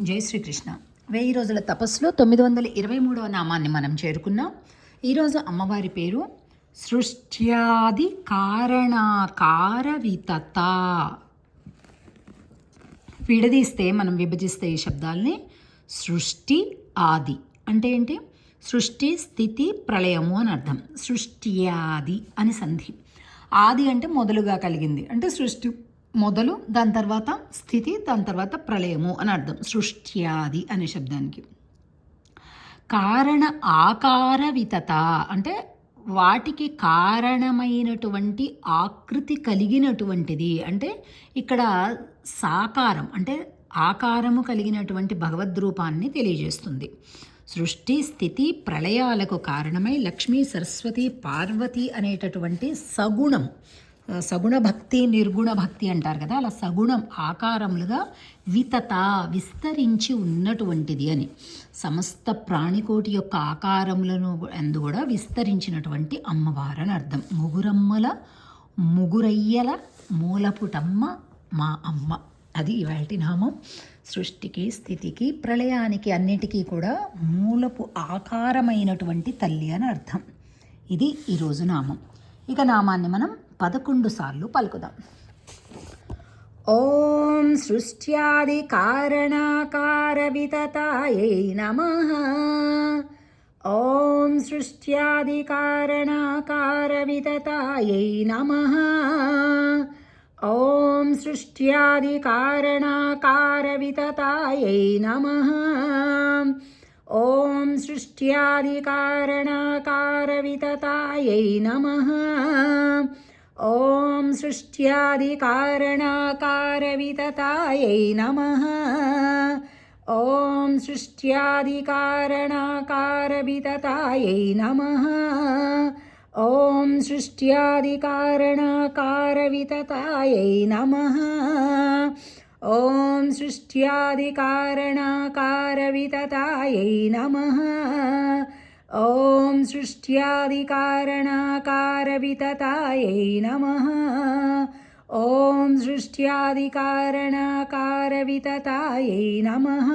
జై శ్రీకృష్ణ. వెయ్యి రోజుల తపస్సులో తొమ్మిది వందల ఇరవై మూడవ నామాన్ని మనం చేరుకున్నాం. ఈరోజు అమ్మవారి పేరు సృష్ట్యాది కారణాకార వితత విడదీస్తే మనం విభజిస్తే ఈ శబ్దాల్ని సృష్టి ఆది. అంటే ఏంటి? సృష్టి స్థితి ప్రళయము అని అర్థం. సృష్ట్యాది అని సంధి. ఆది అంటే మొదలుగా కలిగింది. అంటే సృష్టి మొదలు దాని తర్వాత స్థితి దాని తర్వాత ప్రళయము అని అర్థం. సృష్ట్యాది అనే శబ్దానికి. కారణ ఆకార వితత అంటే వాటికి కారణమైనటువంటి ఆకృతి కలిగినటువంటిది. అంటే ఇక్కడ సాకారం అంటే ఆకారము కలిగినటువంటి భగవద్రూపాన్ని తెలియజేస్తుంది. సృష్టి స్థితి ప్రళయాలకు కారణమై లక్ష్మీ సరస్వతి పార్వతి అనేటటువంటి సగుణం సగుణ భక్తి నిర్గుణ భక్తి అంటారు కదా అలా సగుణం ఆకారములుగా వితత విస్తరించి ఉన్నటువంటిది అని. సమస్త ప్రాణికోటి యొక్క ఆకారములను అందు కూడా విస్తరించినటువంటి అమ్మవారు అని అర్థం. ముగురమ్మల ముగురయ్యల మూలపుటమ్మ మా అమ్మ. అది ఇవాటి నామం. సృష్టికి స్థితికి ప్రళయానికి అన్నిటికీ కూడా మూలపు ఆకారమైనటువంటి తల్లి అని అర్థం. ఇది ఈరోజు నామం. ఇక నామాన్ని మనం పదకొండు సార్లు పలుకుదాం. ఓం సృష్ట్యాది కారణాకార వితతాయై నమ. ఓం సృష్ట్యాది కారణాకార వితతాయై నమ. ఓం సృష్ట్యాది కారణాకార వితతాయై నమ. ఓం సృష్ట్యాది కారణాకార వితతాయై నమ. ॐ सृष्ट्यादिकारणकारविततायै नमः ॐ सृष्ट्यादिकारणकारविततायै नमः ॐ सृष्ट्यादिकारणकारविततायै नमः ॐ सृष्ट्यादिकारणकारविततायै नमः ॐ सृष्ट्यादिकारणकारविततायै नमः। ॐ सृष्ट्यादिकारणकारविततायै नमः।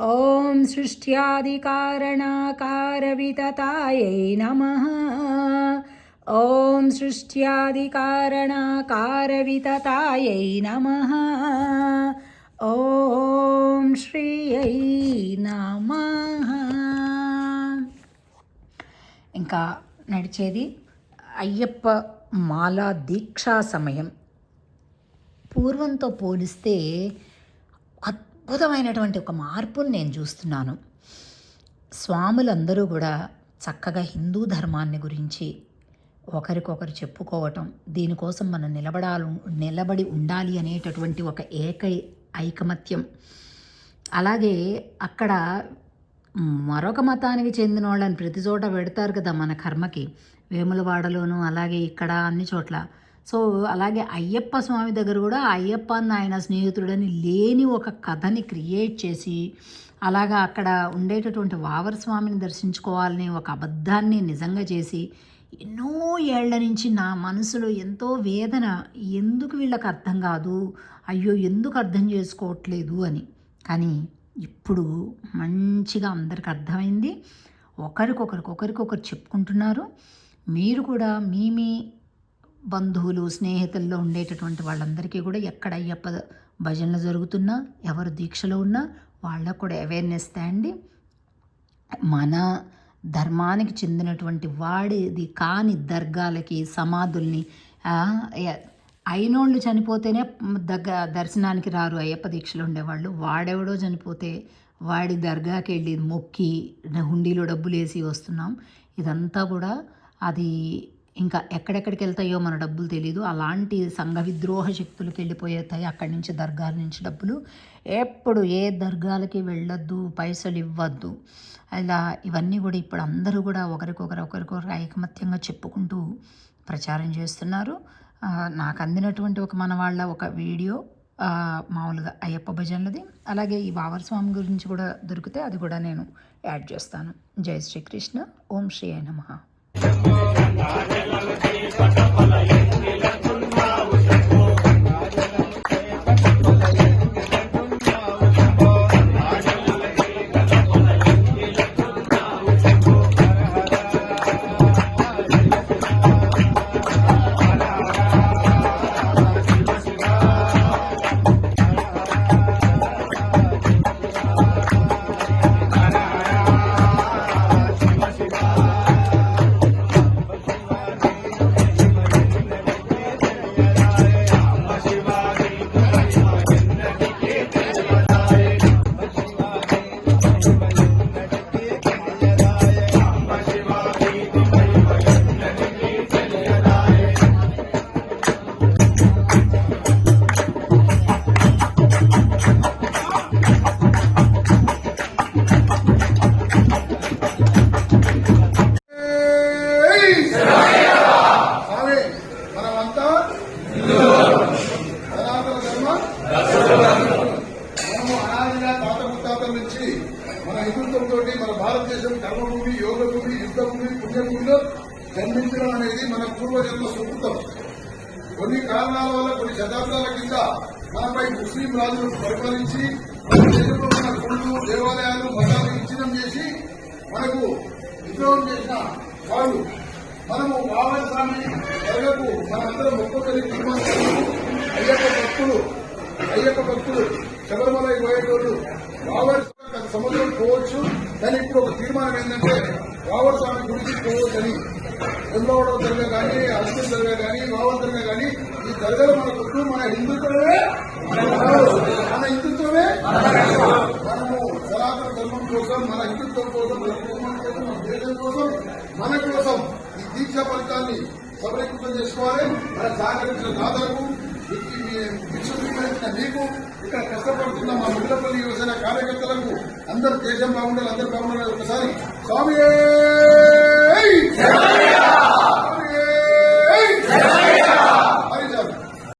ॐ सृष्ट्यादिकारणकारविततायै नमः। ॐ सृष्ट्यादिकारणकारविततायै नमः। ॐ श्रियै नमः। ఇంకా నడిచేది అయ్యప్ప మాలా దీక్షా సమయం. పూర్వంతో పోలిస్తే అద్భుతమైనటువంటి ఒక మార్పును నేను చూస్తున్నాను. స్వాములందరూ కూడా చక్కగా హిందూ ధర్మాన్ని గురించి ఒకరికొకరు చెప్పుకోవటం దీనికోసం మనం నిలబడాలి నిలబడి ఉండాలి అనేటటువంటి ఒక ఏకై ఐకమత్యం. అలాగే అక్కడ మరొక మతానికి చెందిన వాళ్ళని ప్రతి చోట పెడతారు కదా మన కర్మకి. వేములవాడలోను అలాగే ఇక్కడ అన్ని చోట్ల. సో అలాగే అయ్యప్ప స్వామి దగ్గర కూడా అయ్యప్ప అన్న ఆయన స్నేహితుడని లేని ఒక కథని క్రియేట్ చేసి అలాగా అక్కడ ఉండేటటువంటి వావర స్వామిని దర్శించుకోవాలని ఒక అబద్ధాన్ని నిజంగా చేసి ఎన్నో ఏళ్ళ నుంచి నా మనసులో ఎంతో వేదన ఎందుకు వీళ్ళకి అర్థం కాదు? అయ్యో ఎందుకు అర్థం చేసుకోవట్లేదు అని. కానీ ఇప్పుడు మంచిగా అందరికి అర్థమైంది. ఒకరికొకరికి ఒకరికొకరు చెప్పుకుంటున్నారు. మీరు కూడా మీ మీ బంధువులు స్నేహితుల్లో ఉండేటటువంటి వాళ్ళందరికీ కూడా ఎక్కడ అయ్యప్ప భజనలు జరుగుతున్నా ఎవరు దీక్షలో ఉన్నా వాళ్ళకు కూడా అవేర్నెస్ తేండి మన ధర్మానికి చెందినటువంటి వాడిది కాని దర్గాలకి సమాధుల్ని అయినోళ్ళు చనిపోతేనే దగ్గ దర్శనానికి రారు అయ్యప్ప దీక్షలు ఉండేవాళ్ళు. వాడెవడో చనిపోతే వాడి దర్గాకి వెళ్ళి మొక్కి హుండీలో డబ్బులు వేసి వస్తున్నాం. ఇదంతా కూడా అది ఇంకా ఎక్కడెక్కడికి వెళ్తాయో మన డబ్బులు తెలియదు అలాంటి సంఘ విద్రోహ శక్తులకు వెళ్ళిపోయేతాయి అక్కడి నుంచి దర్గాల నుంచి డబ్బులు. ఎప్పుడు ఏ దర్గాలకి వెళ్ళొద్దు పైసలు ఇవ్వద్దు. ఇలా ఇవన్నీ కూడా ఇప్పుడు అందరూ కూడా ఒకరికొకరు ఒకరికొకరు ఐకమత్యంగా చెప్పుకుంటూ ప్రచారం చేస్తున్నారు. నాకు అందినటువంటి ఒక మన వాళ్ళ ఒక వీడియో మామూలుగా అయ్యప్ప భజనలది. అలాగే ఈ బావర్ స్వామి గురించి కూడా దొరికితే అది కూడా నేను యాడ్ చేస్తాను. జై శ్రీకృష్ణ. ఓం శ్రీ నమ భారతదేశం కర్మభూమి యోగ భూమి యుద్ధ భూమి పుణ్యభూమిలో జన్మించడం అనేది మన పూర్వజన్మ సుకృతం కొన్ని కారణాల వల్ల కొన్ని శతాబ్దాల కింద మనపై ముస్లిం రాజులు పరిపాలించి మన దేశంలో మన గుళ్ళు దేవాలయాలు మతాలు విచ్ఛిన్నం చేసి మనకు విద్రోహం చేసిన వాళ్ళు మనము బాబాయ్ స్వామి దర్గాకు మనందరం ఒక్కొక్కరి తీర్మానిస్తున్నాము అయ్యప్ప భక్తులు అయ్యప్ప భక్తులు శబరిమల పోయేటోళ్ళు బాబాయ్ కానీ ఇప్పుడు ఒక తీర్మానం ఏంటంటే రావణ స్వామి గురించి పోవచ్చని వెంబవడం దర్గా కానీ అర్జున్ దర్గా కానీ రావణ దర్గా కానీ ఈ దర్గాలు మన కొట్టు మన హిందుత్వమే మన హిందుత్వమే మనము సనాతన ధర్మం కోసం మన హిందుత్వం కోసం మన కుటుంబం కోసం మన దేశం కోసం మన కోసం ఈ దీక్ష ఫలితాన్ని సమరీకృతం చేసుకోవాలి మన సహకరించిన దాదాపు మీకు ఇక్కడ కష్టపడుతున్న మా ముగ్గులపల్లి యువసేన కార్యకర్తలకు అందరు దేశం బాగుండాలి అందరు బాగుండాలి ఒకసారి స్వామి